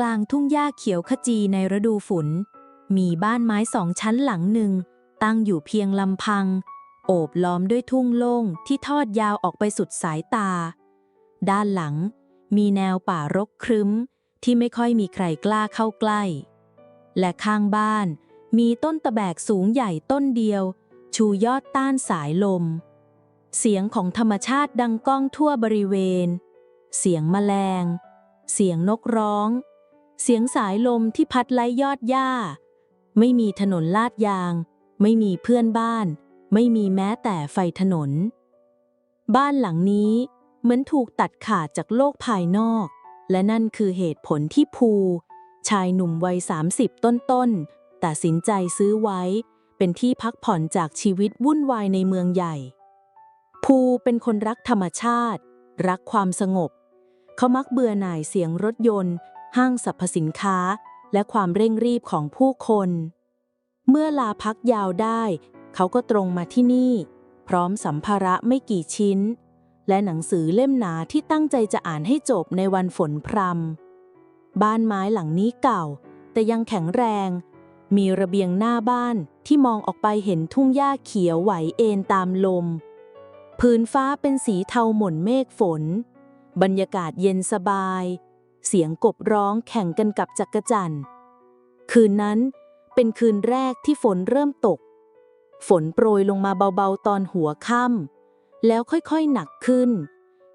กลางทุ่งหญ้าเขียวขจีในฤดูฝน มีบ้านไม้สองชั้นหลังหนึ่ง ตั้งอยู่เพียงลำพัง โอบล้อมด้วยทุ่งโล่งที่ทอดยาวออกไปสุดสายตา ด้านหลัง มีแนวป่ารกครึ้ม ที่ไม่ค่อยมีใครกล้าเข้าใกล้ และข้างบ้าน มีต้นตะแบกสูงใหญ่ต้นเดียว ชูยอดต้านสายลม เสียงของธรรมชาติดังก้องทั่วบริเวณ เสียงแมลง เสียงนกร้อง เสียงสายลมที่พัดไล่ยอดหญ้า ไม่มีถนนลาดยาง ไม่มีเพื่อนบ้าน ไม่มีแม้แต่ไฟถนน บ้านหลังนี้เหมือนถูกตัดขาดจากโลกภายนอก และนั่นคือเหตุผลที่ภู ชายหนุ่มวัย 30 ต้นๆตัดสินใจซื้อไว้ เป็นที่พักผ่อนจากชีวิตวุ่นวายในเมืองใหญ่ ภูเป็นคนรักธรรมชาติ รักความสงบ เขามักเบื่อหน่ายเสียงรถยนต์ ห้างสรรพสินค้า และความเร่งรีบของผู้คน เมื่อลาพักยาวได้ เขาก็ตรงมาที่นี่ พร้อมสัมภาระไม่กี่ชิ้น และหนังสือเล่มหนาที่ตั้งใจจะอ่านให้จบในวันฝนพรำบ้านไม้หลังนี้เก่า แต่ยังแข็งแรง มีระเบียงหน้าบ้านที่มองออกไปเห็นทุ่งหญ้าเขียวไหวเอ็นตามลมพื้นฟ้าเป็นสีเทาหม่นเมฆฝน บรรยากาศเย็นสบาย เสียงกบร้องแข่งกันกับจักรจันทร์คืนนั้นเป็นคืนแรกที่ฝนเริ่มตก ฝนโปรยลงมาเบาๆตอนหัวค่ำแล้วค่อยๆหนักขึ้น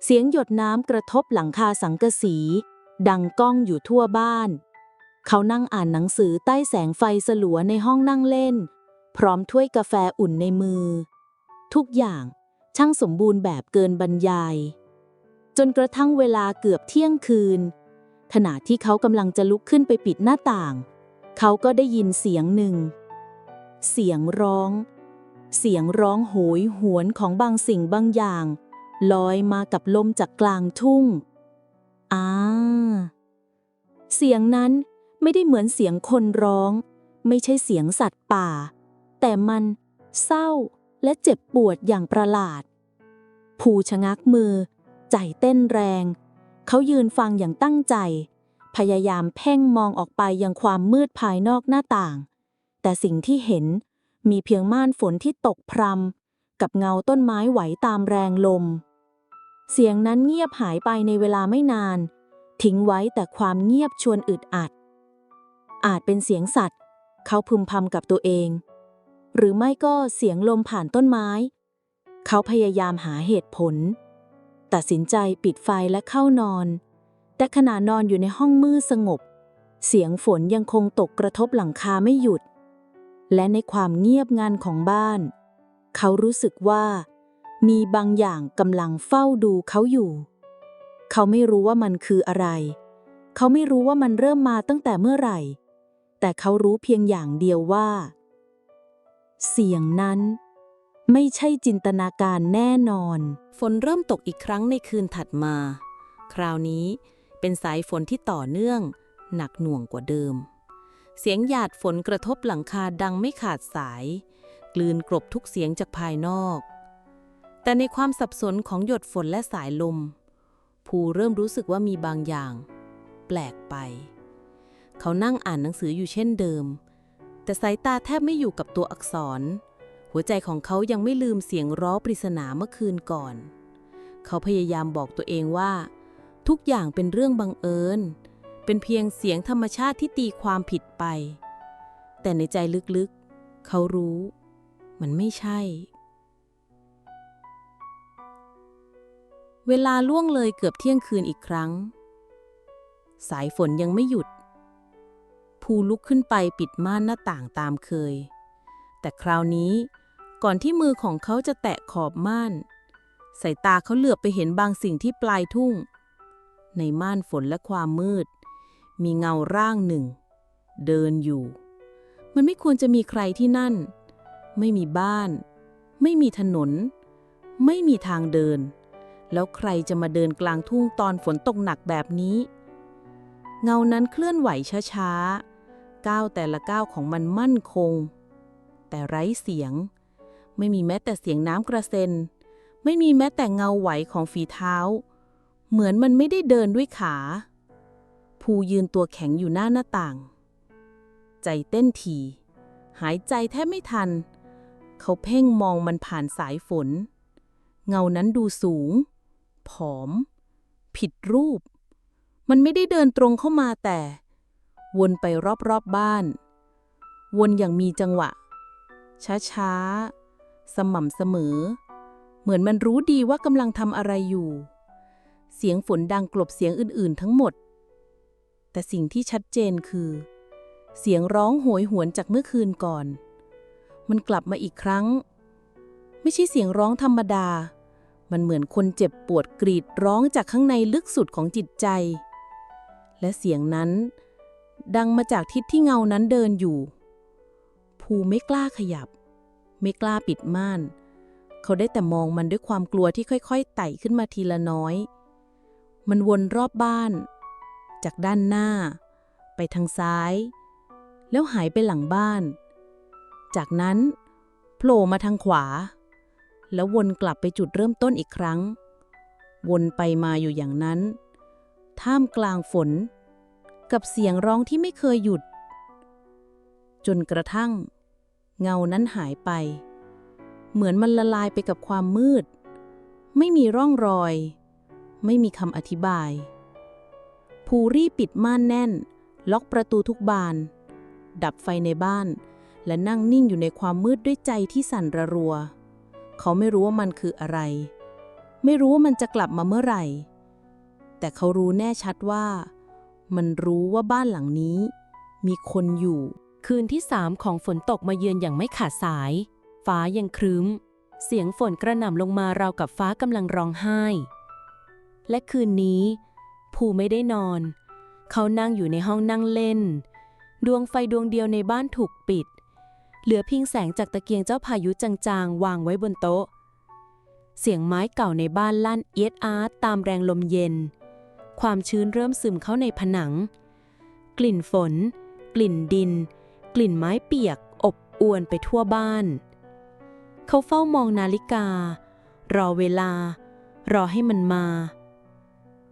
เสียงหยดน้ำกระทบหลังคาสังกะสี ดังก้องอยู่ทั่วบ้าน เขานั่งอ่านหนังสือใต้แสงไฟสลัวในห้องนั่งเล่น พร้อมถ้วยกาแฟอุ่นในมือ ทุกอย่างช่างสมบูรณ์แบบเกินบรรยาย จนกระทั่งเวลาเกือบเที่ยงคืน ขณะที่เขากำลังจะลุกขึ้นไปปิดหน้าต่าง เขาก็ได้ยินเสียงหนึ่ง เสียงร้อง เสียงร้องโหยหวนของบางสิ่งบางอย่าง ลอยมากับลมจากกลางทุ่งอ่าเสียงนั้นไม่ได้เหมือนเสียงคนร้อง ไม่ใช่เสียงสัตว์ป่า แต่มันเศร้าและเจ็บปวดอย่างประหลาดผูชะงักมือ ใจเต้นแรง เขายืนฟังอย่างตั้งใจ พยายามเพ่งมองออกไปยังความมืดภายนอกหน้าต่าง แต่สิ่งที่เห็นมีเพียงม่านฝนที่ตกพรำกับเงาต้นไม้ไหวตามแรงลม เสียงนั้นเงียบหายไปในเวลาไม่นาน ทิ้งไว้แต่ความเงียบชวนอึดอัด อาจเป็นเสียงสัตว์ เขาพึมพำกับตัวเอง หรือไม่ก็เสียงลมผ่านต้นไม้ เขาพยายามหาเหตุผล ตัดสินใจปิดไฟและเข้านอน แต่ขณะนอนอยู่ในห้องมืดสงบ เสียงฝนยังคงตกกระทบหลังคาไม่หยุด และในความเงียบงันของบ้าน เขารู้สึกว่า มีบางอย่างกำลังเฝ้าดูเขาอยู่ เขาไม่รู้ว่ามันคืออะไร เขาไม่รู้ว่ามันเริ่มมาตั้งแต่เมื่อไหร่ แต่เขารู้เพียงอย่างเดียวว่า เสียงนั้น ไม่ใช่จินตนาการแน่นอน ฝนเริ่มตกอีกครั้งในคืนถัดมา คราวนี้เป็นสายฝนที่ต่อเนื่อง หนักหน่วงกว่าเดิม เสียงหยาดฝนกระทบหลังคาดังไม่ขาดสาย กลืนกลบทุกเสียงจากภายนอก แต่ในความสับสนของหยดฝนและสายลม ภูเริ่มรู้สึกว่ามีบางอย่าง แปลกไป เขานั่งอ่านหนังสืออยู่เช่นเดิม แต่สายตาแทบไม่อยู่กับตัวอักษร หัวใจของเขายังไม่ลืมเสียงร้องปริศนาเมื่อคืนก่อน เขาพยายามบอกตัวเองว่า ทุกอย่างเป็นเรื่องบังเอิญ เป็นเพียงเสียงธรรมชาติที่ตีความผิดไป แต่ในใจลึกๆ เขารู้ มันไม่ใช่ เวลาล่วงเลยเกือบเที่ยงคืนอีกครั้ง สายฝนยังไม่หยุด ภูลุกขึ้นไปปิดม่านหน้าต่างตามเคย แต่คราวนี้ ก่อนที่มือของเขาจะแตะขอบม่าน สายตาเขาเหลือบไปเห็นบางสิ่งที่ปลายทุ่ง ในม่านฝนและความมืด มีเงาร่างหนึ่ง เดินอยู่ มันไม่ควรจะมีใครที่นั่น ไม่มีบ้าน ไม่มีถนน ไม่มีทางเดิน แล้วใครจะมาเดินกลางทุ่งตอนฝนตกหนักแบบนี้ เงานั้นเคลื่อนไหวช้าๆก้าวแต่ละก้าวของมันมั่นคง แต่ไร้เสียง ไม่มีแม้แต่เสียงน้ำกระเซ็น ไม่มีแม้แต่เงาไหวของฝีเท้า เหมือนมันไม่ได้เดินด้วยขา ภูยืนตัวแข็งอยู่หน้าหน้าต่าง ใจเต้นถี่หายใจแทบไม่ทัน เขาเพ่งมองมันผ่านสายฝน เงานั้นดูสูง ผอม ผิดรูป มันไม่ได้เดินตรงเข้ามาแต่ วนไปรอบๆบบ้าน วนอย่างมีจังหวะ ช้าๆ สม่ำเสมอ เหมือนมันรู้ดีว่ากำลังทำอะไรอยู่ เสียงฝนดังกลบเสียงอื่น ๆ ทั้งหมด แต่สิ่งที่ชัดเจนคือ เสียงร้องโหยหวนจากเมื่อคืนก่อน มันกลับมาอีกครั้ง ไม่ใช่เสียงร้องธรรมดา มันเหมือนคนเจ็บปวดกรีดร้องจากข้างในลึกสุดของจิตใจ และเสียงนั้น ดังมาจากทิศที่เงานั้นเดินอยู่ ภูไม่กล้าขยับ ไม่กล้าปิดม่าน เขาได้แต่มองมันด้วยความกลัวที่ค่อยๆไต่ขึ้นมาทีละน้อย มันวนรอบบ้าน จากด้านหน้า ไปทางซ้าย แล้วหายไปหลังบ้าน จากนั้นโผล่มาทางขวา แล้ววนกลับไปจุดเริ่มต้นอีกครั้ง วนไปมาอยู่อย่างนั้น ท่ามกลางฝน กับเสียงร้องที่ไม่เคยหยุด จนกระทั่ง เงานั้นหายไป เหมือนมันละลายไปกับความมืด ไม่มีร่องรอย ไม่มีคำอธิบาย ภูรีบปิดม่านแน่น ล็อกประตูทุกบาน ดับไฟในบ้าน และนั่งนิ่งอยู่ในความมืดด้วยใจที่สั่นระรัว เขาไม่รู้ว่ามันคืออะไร ไม่รู้ว่ามันจะกลับมาเมื่อไหร่ แต่เขารู้แน่ชัดว่า มันรู้ว่าบ้านหลังนี้ มีคนอยู่ คืนที่สามของฝนตกมาเยือนอย่างไม่ขาดสาย ฟ้ายังครึ้ม เสียงฝนกระหน่ำลงมาราวกับฟ้ากำลังร้องไห้ และคืนนี้ ภูไม่ได้นอน เขานั่งอยู่ในห้องนั่งเล่น ดวงไฟดวงเดียวในบ้านถูกปิด เหลือเพียงแสงจากตะเกียงเจ้าพายุจางๆ วางไว้บนโต๊ะ เสียงไม้เก่าในบ้านลั่นเอียดอาร์ตตามแรงลมเย็น ความชื้นเริ่มซึมเข้าในผนัง กลิ่นฝน กลิ่นดิน กลิ่นไม้เปียกอบอวนไปทั่วบ้าน เขาเฝ้ามองนาฬิกา รอเวลา รอให้มันมา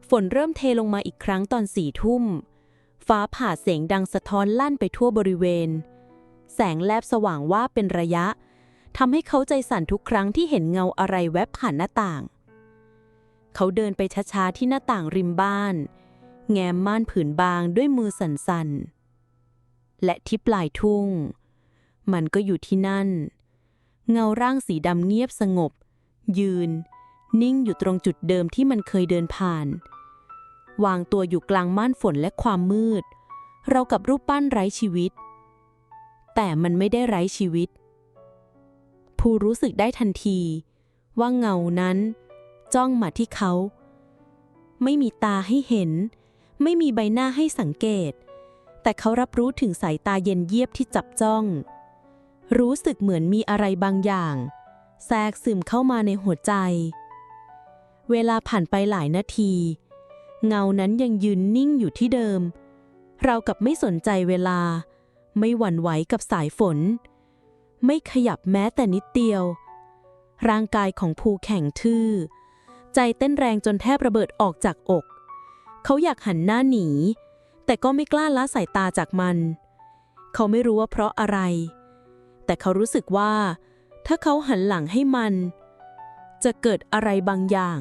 ฝนเริ่มเทลงมาอีกครั้งตอนสี่ทุ่ม ฟ้าผ่าเสียงดังสะท้อนลั่นไปทั่วบริเวณ แสงแลบสว่างว่าเป็นระยะทำให้เขาใจสั่นทุกครั้งที่เห็นเงาอะไรแวบผ่านหน้าต่าง เขาเดินไปช้าๆที่หน้าต่างริมบ้าน แง้มม่านผืนบางด้วยมือสั่นๆ และที่ปลายทุ่ง มันก็อยู่ที่นั่น เงาร่างสีดำเงียบสงบ ยืน นิ่งอยู่ตรงจุดเดิมที่มันเคยเดินผ่าน วางตัวอยู่กลางม่านฝนและความมืด เรากับรูปปั้นไร้ชีวิต แต่มันไม่ได้ไร้ชีวิต ผู้รู้สึกได้ทันที ว่าเงานั้น จ้องมาที่เขา ไม่มีตาให้เห็น ไม่มีใบหน้าให้สังเกต แต่เขารับรู้ถึงสายตาเย็นเยียบที่จับจ้อง รู้สึกเหมือนมีอะไรบางอย่าง แทรกซึมเข้ามาในหัวใจ เวลาผ่านไปหลายนาที เงานั้นยังยืนนิ่งอยู่ที่เดิม เรากับไม่สนใจเวลา ไม่หวั่นไหวกับสายฝน ไม่ขยับแม้แต่นิดเดียว ร่างกายของภูแข็งทื่อ ใจเต้นแรงจนแทบระเบิดออกจากอก เขาอยากหันหน้าหนี แต่ก็ไม่กล้าละสายตาจากมัน เขาไม่รู้ว่าเพราะอะไร แต่เขารู้สึกว่า ถ้าเขาหันหลังให้มัน จะเกิดอะไรบางอย่าง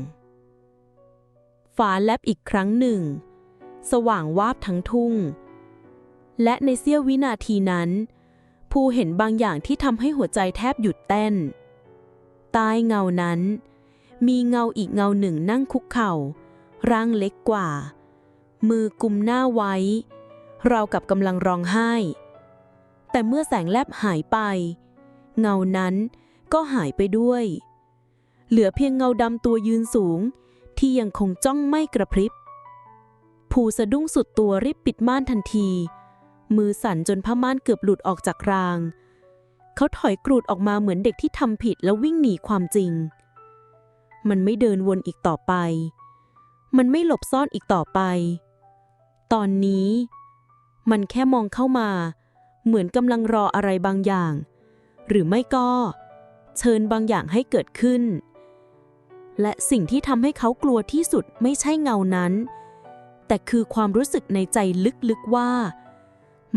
ฟ้าแลบอีกครั้งหนึ่ง สว่างวาบทั้งทุ่ง และในเสี้ยววินาทีนั้นภูเห็นบางอย่างที่ทำให้หัวใจแทบหยุดเต้น ใต้เงานั้น มีเงาอีกเงาหนึ่งนั่งคุกเข่า ร่างเล็กกว่า มือกุมหน้าไว้ เรากับกำลังร้องไห้ แต่เมื่อแสงแลบหายไป เงานั้นก็หายไปด้วย เหลือเพียงเงาดำตัวยืนสูง ที่ยังคงจ้องไม่กระพริบภูสะดุ้งสุดตัวรีบปิดม่านทันที มือสั่นจนผ้าม่านเกือบหลุดออกจากราง เขาถอยกรูดออกมาเหมือนเด็กที่ทำผิดแล้ววิ่งหนีความจริง มันไม่เดินวนอีกต่อไปมันไม่หลบซ่อนอีกต่อไป ตอนนี้ มันแค่มองเข้ามา เหมือนกำลังรออะไรบางอย่าง หรือไม่ก็ เชิญบางอย่างให้เกิดขึ้น และสิ่งที่ทำให้เขากลัวที่สุดไม่ใช่เงานั้น แต่คือความรู้สึกในใจลึกๆว่า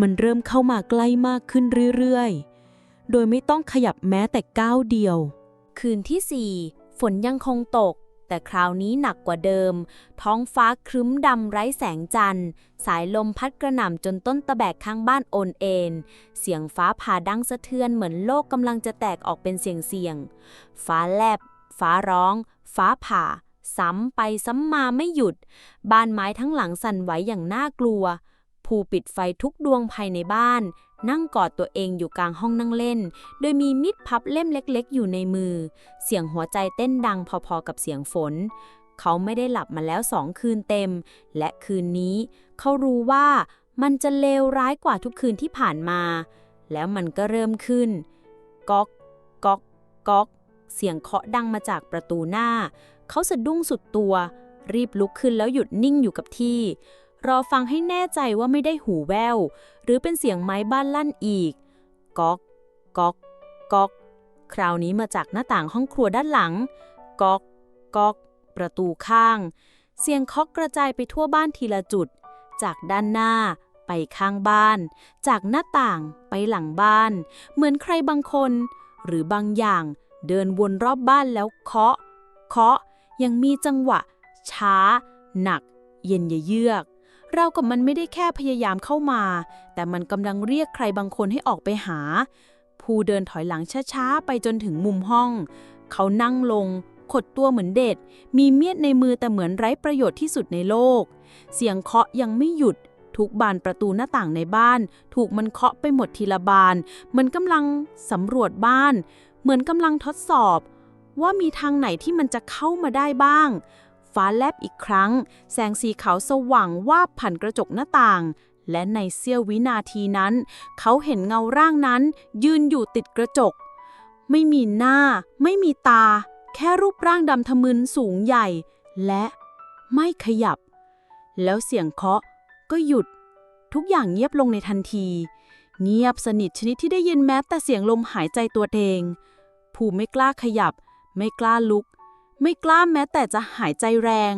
มันเริ่มเข้ามาใกล้มากขึ้นเรื่อยๆ โดยไม่ต้องขยับแม้แต่ก้าวเดียว คืนที่สี่ฝนยังคงตก แต่คราวนี้หนักกว่าเดิม ท้องฟ้าครึ้มดำไร้แสงจันทร์ สายลมพัดกระหน่ำจนต้นตะแบกข้างบ้านโอนเอ็น เสียงฟ้าผ่าดังสะเทือนเหมือนโลกกำลังจะแตกออกเป็นเสียงๆ ฟ้าแลบ ฟ้าร้อง ฟ้าผ่า ซ้ำไปซ้ำมาไม่หยุด บ้านไม้ทั้งหลังสั่นไหวอย่างน่ากลัวผู้ปิดไฟทุกดวงภายในบ้าน นั่งกอดตัวเองอยู่กลางห้องนั่งเล่น โดยมีมิดพับเล่มเล็กๆ อยู่ในมือ เสียงหัวใจเต้นดังพอๆกับเสียงฝน เขาไม่ได้หลับมาแล้วสองคืนเต็ม และคืนนี้ เขารู้ว่ามันจะเลวร้ายกว่าทุกคืนที่ผ่านมา แล้วมันก็เริ่มขึ้น ก๊อก ก๊อก ก๊อก เสียงเคาะดังมาจากประตูหน้า เขาสะดุ้งสุดตัว รีบลุกขึ้นแล้วหยุดนิ่งอยู่กับที่ รอฟังให้แน่ใจว่าไม่ได้หูแว่ว หรือเป็นเสียงไม้บ้านลั่นอีก ก๊อก ก๊อก ก๊อก คราวนี้มาจากหน้าต่างห้องครัวด้านหลัง ก๊อก ก๊อก ประตูข้าง เสียงเคาะกระจายไปทั่วบ้านทีละจุด จากด้านหน้าไปข้างบ้าน จากหน้าต่างไปหลังบ้าน เหมือนใครบางคน หรือบางอย่าง เดินวนรอบบ้านแล้วเคาะ เคาะยังมีจังหวะ ช้า หนัก เย็นเยือก เรากับมันไม่ได้แค่พยายามเข้ามา แต่มันกำลังเรียกใครบางคนให้ออกไปหาผู้เดินถอยหลังช้าๆ ไปจนถึงมุมห้อง เขานั่งลง ขดตัวเหมือนเด็ด มีเมียดในมือแต่เหมือนไร้ประโยชน์ที่สุดในโลก เสียงเคาะยังไม่หยุด ทุกบานประตูหน้าต่างในบ้าน ถูกมันเคาะไปหมดทีละบานเหมือนกำลังสำรวจบ้าน เหมือนกำลังทดสอบ ว่ามีทางไหนที่มันจะเข้ามาได้บ้าง ฟ้าแลบอีกครั้ง แสงสีขาวสว่างวาบผ่านกระจกหน้าต่าง และในเสี้ยววินาทีนั้น เขาเห็นเงาร่างนั้น ยืนอยู่ติดกระจก ไม่มีหน้า ไม่มีตา แค่รูปร่างดำทะมึนสูงใหญ่ และไม่ขยับ แล้วเสียงเคาะก็หยุด ทุกอย่างเงียบลงในทันที เงียบสนิทชนิดที่ได้ยินแม้แต่เสียงลมหายใจตัวเองผู้ไม่กล้าขยับ ไม่กล้าลุก ไม่กล้าแม้แต่จะหายใจแรง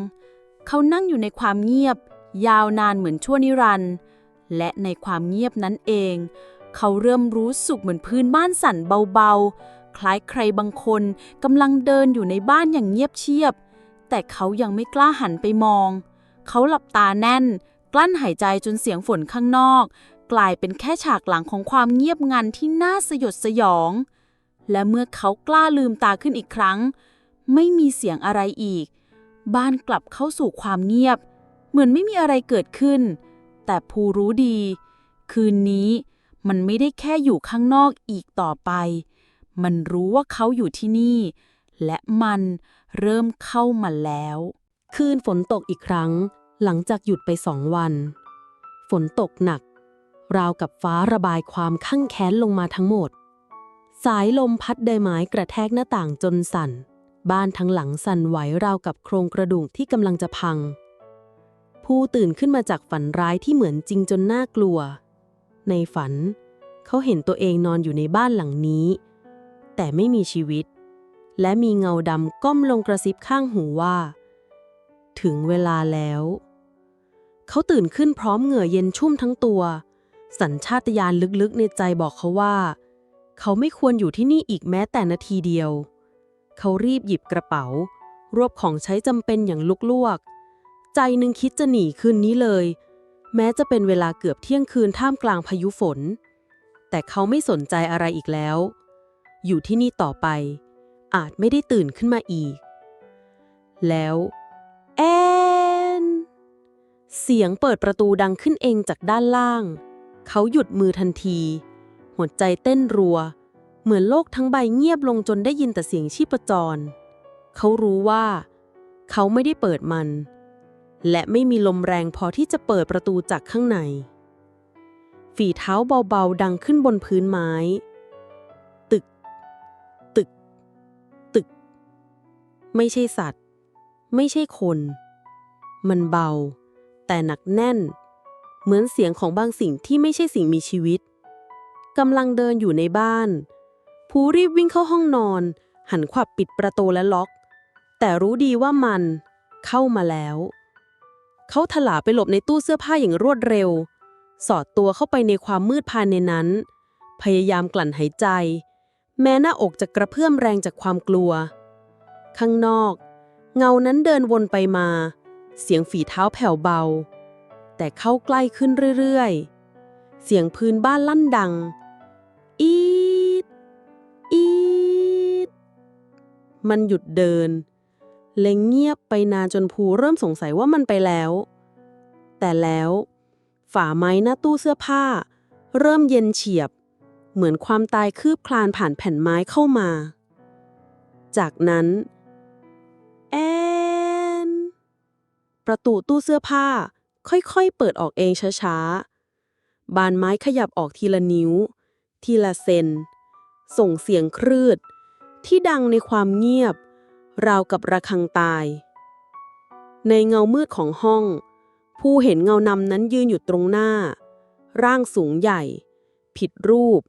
เขานั่งอยู่ในความเงียบ ยาวนานเหมือนชั่วนิรันดร์และในความเงียบนั้นเอง เขาเริ่มรู้สึกเหมือนพื้นบ้านสั่นเบาๆ คล้ายใครบางคนกำลังเดินอยู่ในบ้านอย่างเงียบเชียบ แต่เขายังไม่กล้าหันไปมอง เขาหลับตาแน่น กลั้นหายใจจนเสียงฝนข้างนอก กลายเป็นแค่ฉากหลังของความเงียบงันที่น่าสยดสยอง และเมื่อเขากล้าลืมตาขึ้นอีกครั้ง ไม่มีเสียงอะไรอีก บ้านกลับเข้าสู่ความเงียบ เหมือนไม่มีอะไรเกิดขึ้น แต่ภูรู้ดี คืนนี้มันไม่ได้แค่อยู่ข้างนอกอีกต่อไป มันรู้ว่าเขาอยู่ที่นี่ และมันเริ่มเข้ามาแล้ว คืนฝนตกอีกครั้ง หลังจากหยุดไปสองวัน ฝนตกหนัก ราวกับฟ้าระบายความข้างแค้นลงมาทั้งหมด สายลมพัดใบไม้กระแทกหน้าต่างจนสั่น บ้านทั้งหลังสั่นไหวราวกับโครงกระดูกที่กำลังจะพัง ผู้ตื่นขึ้นมาจากฝันร้ายที่เหมือนจริงจนน่ากลัว ในฝัน เขาเห็นตัวเองนอนอยู่ในบ้านหลังนี้ แต่ไม่มีชีวิต และมีเงาดำก้มลงกระซิบข้างหูว่า ถึงเวลาแล้ว เขาตื่นขึ้นพร้อมเหงื่อเย็นชุ่มทั้งตัว สัญชาตญาณลึกๆในใจบอกเขาว่า เขาไม่ควรอยู่ที่นี่อีกแม้แต่นาทีเดียว เขารีบหยิบกระเป๋า รวบของใช้จำเป็นอย่างลุกลวก ใจหนึ่งคิดจะหนีคืนนี้เลย แม้จะเป็นเวลาเกือบเที่ยงคืนท่ามกลางพายุฝน แต่เขาไม่สนใจอะไรอีกแล้ว อยู่ที่นี่ต่อไป อาจไม่ได้ตื่นขึ้นมาอีก แล้วแอนเสียงเปิดประตูดังขึ้นเองจากด้านล่าง เขาหยุดมือทันที หัวใจเต้นรัว เหมือนโลกทั้งใบเงียบลงจนได้ยินแต่เสียงชีพจร เขารู้ว่า เขาไม่ได้เปิดมัน และไม่มีลมแรงพอที่จะเปิดประตูจากข้างใน ฝีเท้าเบาๆดังขึ้นบนพื้นไม้ ตึก ตึก ตึก ไม่ใช่สัตว์ ไม่ใช่คน มันเบา แต่หนักแน่น เหมือนเสียงของบางสิ่งที่ไม่ใช่สิ่งมีชีวิตกำลังเดินอยู่ในบ้าน ภูรีบวิ่งเข้าห้องนอน หันขวับปิดประตูและล็อก แต่รู้ดีว่ามันเข้ามาแล้ว เขาถลาไปหลบในตู้เสื้อผ้าอย่างรวดเร็ว สอดตัวเข้าไปในความมืดภายในนั้น พยายามกลั่นหายใจ แม้หน้าอกจะกระเพื่อมแรงจากความกลัว ข้างนอก เงานั้นเดินวนไปมา เสียงฝีเท้าแผ่วเบา แต่เข้าใกล้ขึ้นเรื่อยๆ เสียงพื้นบ้านลั่นดัง อี มันหยุดเดินเล็งเงียบไปนานจนภูเริ่มสงสัยว่ามันไปแล้ว แต่แล้วฝาไม้หน้าตู้เสื้อผ้า เริ่มเย็นเฉียบ เหมือนความตายคืบคลานผ่านแผ่นไม้เข้ามา จากนั้นแอนประตูตู้เสื้อผ้าค่อยๆ เปิดออกเองช้าๆ บานไม้ขยับออกทีละนิ้ว ทีละเซน ส่งเสียงครืด ที่ดังในความเงียบ ราวกับระฆังตาย ในเงามืดของห้อง ผู้เห็นเงานำนั้นยืนอยู่ตรงหน้า ร่างสูงใหญ่ ผิดรูป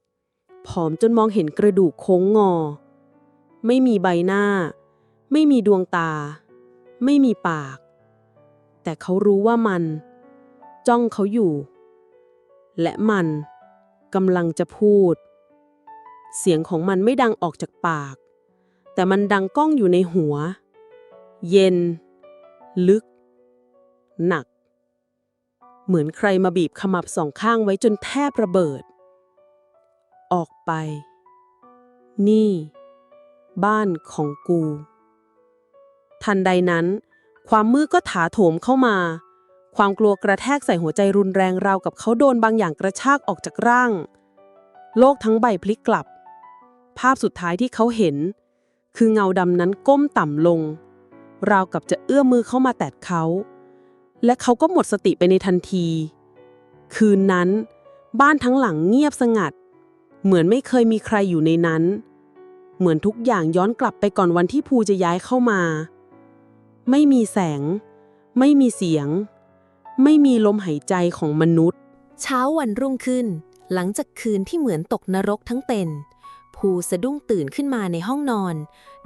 ผอมจนมองเห็นกระดูกโค้งงอ ไม่มีใบหน้า ไม่มีดวงตา ไม่มีปาก แต่เขารู้ว่ามัน จ้องเขาอยู่ และมันกำลังจะพูด เสียงของมันไม่ดังออกจากปาก แต่มันดังก้องอยู่ในหัว เย็น ลึก หนัก เหมือนใครมาบีบขมับสองข้างไว้จนแทบระเบิด ออกไป นี่ บ้านของกู ทันใดนั้น ความมืดก็ถาโถมเข้ามา ความกลัวกระแทกใส่หัวใจรุนแรงราวกับเขาโดนบางอย่างกระชากออกจากร่าง โลกทั้งใบพลิกกลับ ภาพสุดท้ายที่เขาเห็น คือเงาดำนั้นก้มต่ำลง ราวกับจะเอื้อมมือเข้ามาแตะเขา และเขาก็หมดสติไปในทันที คืนนั้น บ้านทั้งหลังเงียบสงัด เหมือนไม่เคยมีใครอยู่ในนั้น เหมือนทุกอย่างย้อนกลับไปก่อนวันที่ภูจะย้ายเข้ามา ไม่มีแสง ไม่มีเสียง ไม่มีลมหายใจของมนุษย์ เช้าวันรุ่งขึ้น หลังจากคืนที่เหมือนตกนรกทั้งเป็น ภูสะดุ้งตื่นขึ้นมาในห้องนอน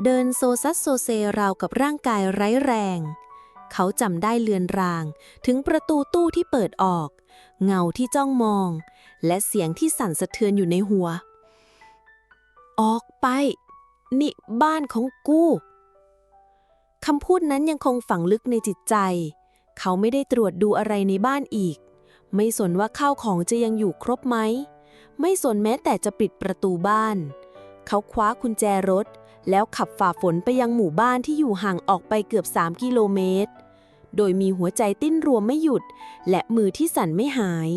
เดินโซซัสโซเซราวกับร่างกายไร้แรง เขาจำได้เลือนราง ถึงประตูตู้ที่เปิดออก เงาที่จ้องมอง และเสียงที่สั่นสะเทือนอยู่ในหัว ออกไป นี่บ้านของกูคำพูดนั้นยังคงฝังลึกในจิตใจ เขาไม่ได้ตรวจดูอะไรในบ้านอีก ไม่สนว่าข้าวของจะยังอยู่ครบไหม ไม่สนแม้แต่จะปิดประตูบ้าน เขาคว้ากุญแจรถ แล้วขับฝ่าฝนไปยังหมู่บ้านที่อยู่ห่างออกไปเกือบ 3 กิโลเมตร โดยมีหัวใจติ้นรวมไม่หยุด และมือที่สั่นไม่หาย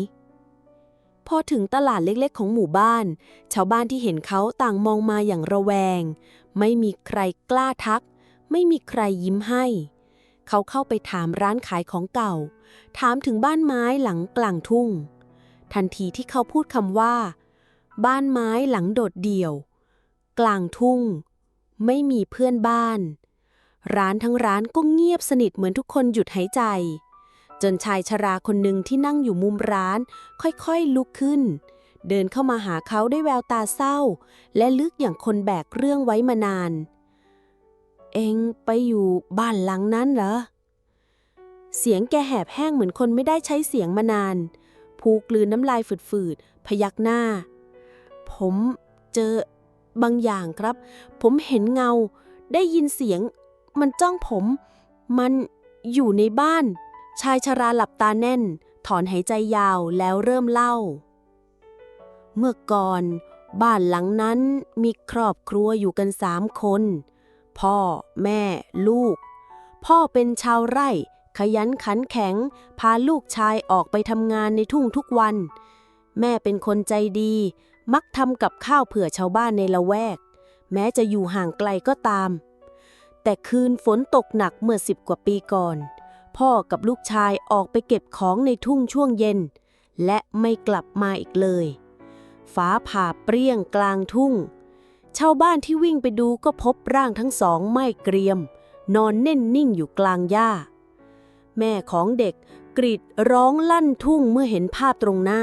พอถึงตลาดเล็กๆ ของหมู่บ้าน ชาวบ้านที่เห็นเขาต่างมองมาอย่างระแวง ไม่มีใครกล้าทัก ไม่มีใครยิ้มให้ เขาเข้าไปถามร้านขายของเก่า ถามถึงบ้านไม้หลังกลางทุ่ง ทันทีที่เขาพูดคำว่าบ้านไม้หลังโดดเดี่ยว กลางทุ่ง ไม่มีเพื่อนบ้าน ร้านทั้งร้านก็เงียบสนิทเหมือนทุกคนหยุดหายใจ จนชายชราคนหนึ่งที่นั่งอยู่มุมร้าน ค่อยๆลุกขึ้น เดินเข้ามาหาเขาด้วยแววตาเศร้า และลึกอย่างคนแบกเรื่องไว้มานาน เองไปอยู่บ้านหลังนั้นเหรอเสียงแกแหบแห้งเหมือนคนไม่ได้ใช้เสียงมานานภูกลืนน้ำลายฝืดๆ พยักหน้า ผมเจอ บางอย่างครับ ผมเห็นเงา ได้ยินเสียง มันจ้องผม มันอยู่ในบ้าน ชายชราหลับตาแน่น ถอนหายใจยาวแล้วเริ่มเล่า เมื่อก่อน บ้านหลังนั้นมีครอบครัวอยู่กันสามคน พ่อ แม่ ลูก พ่อเป็นชาวไร่ ขยันขันแข็ง พาลูกชายออกไปทำงานในทุ่งทุกวัน แม่เป็นคนใจดี มักทำกับข้าวเผื่อชาวบ้านในละแวก แม้จะอยู่ห่างไกลก็ตาม แต่คืนฝนตกหนักเมื่อสิบกว่าปีก่อน พ่อกับลูกชายออกไปเก็บของในทุ่งช่วงเย็น และไม่กลับมาอีกเลยฟ้าผ่าเปรี้ยงกลางทุ่ง ชาวบ้านที่วิ่งไปดูก็พบร่างทั้งสองไม่เกรียม นอนแน่นนิ่งอยู่กลางหญ้า แม่ของเด็กกรีดร้องลั่นทุ่งเมื่อเห็นภาพตรงหน้า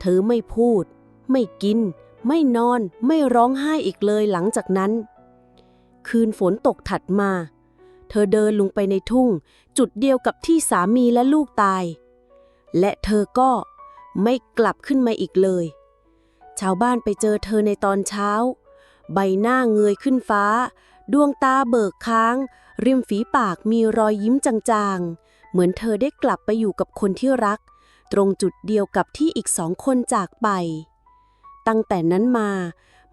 เธอไม่พูด ไม่กิน ไม่นอน ไม่ร้องไห้อีกเลยหลังจากนั้น คืนฝนตกถัดมา เธอเดินลงไปในทุ่ง จุดเดียวกับที่สามีและลูกตาย และเธอก็ไม่กลับขึ้นมาอีกเลย ชาวบ้านไปเจอเธอในตอนเช้า ใบหน้าเงยขึ้นฟ้า ดวงตาเบิกค้าง ริมฝีปากมีรอยยิ้มจางๆ เหมือนเธอได้กลับไปอยู่กับคนที่รัก ตรงจุดเดียวกับที่อีกสองคนจากไป ตั้งแต่นั้นมา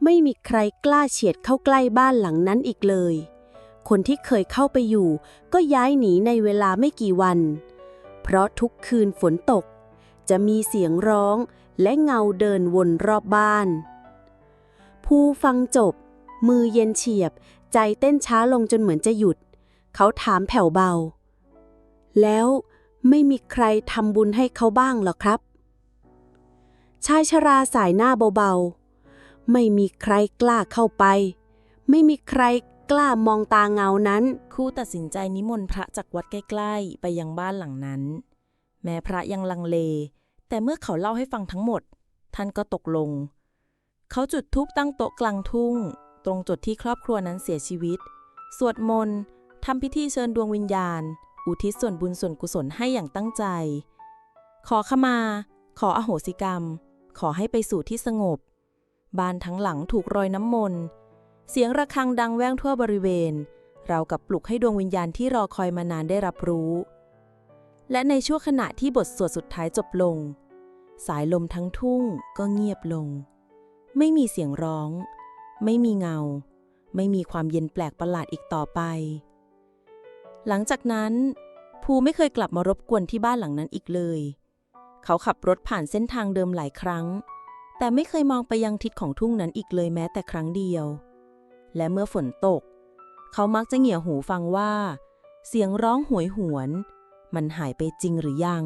ไม่มีใครกล้าเฉียดเข้าใกล้บ้านหลังนั้นอีกเลย คนที่เคยเข้าไปอยู่ ก็ย้ายหนีในเวลาไม่กี่วัน เพราะทุกคืนฝนตก จะมีเสียงร้องและเงาเดินวนรอบบ้าน ผู้ฟังจบ มือเย็นเฉียบ ใจเต้นช้าลงจนเหมือนจะหยุด เขาถามแผ่วเบา แล้วไม่มีใครทำบุญให้เขาบ้างหรอครับ ชายชราสายหน้าเบาๆ ไม่มีใครกล้าเข้าไป ไม่มีใครกล้ามองตาเงานั้น ครูตัดสินใจนิมนต์พระจากวัดใกล้ๆ ไปยังบ้านหลังนั้น แม้พระยังลังเล แต่เมื่อเขาเล่าให้ฟังทั้งหมด ท่านก็ตกลง เขาจุดธูปตั้งโต๊ะกลางทุ่ง ตรงจุดที่ครอบครัวนั้นเสียชีวิต สวดมนต์ทำพิธีเชิญดวงวิญญาณ อุทิศส่วนบุญส่วนกุศลให้อย่างตั้งใจ ขอขมา ขออโหสิกรรม ขอให้ไปสู่ที่สงบ บ้านทั้งหลังถูกรอยน้ำมนต์ เสียงระฆังดังแว่งทั่วบริเวณ เรากับปลุกให้ดวงวิญญาณที่รอคอยมานานได้รับรู้ และในช่วงขณะที่บทสวดสุดท้ายจบลง สายลมทั้งทุ่งก็เงียบลง ไม่มีเสียงร้อง ไม่มีเงา ไม่มีความเย็นแปลกประหลาดอีกต่อไป หลังจากนั้นภูไม่เคยกลับมารบกวนที่บ้านหลังนั้นอีกเลย เขาขับรถผ่านเส้นทางเดิมหลายครั้ง แต่ไม่เคยมองไปยังทิศของทุ่งนั้นอีกเลยแม้แต่ครั้งเดียว และเมื่อฝนตก เขามักจะเหงี่ยหูฟังว่า เสียงร้องหวยหวน มันหายไปจริงหรือยัง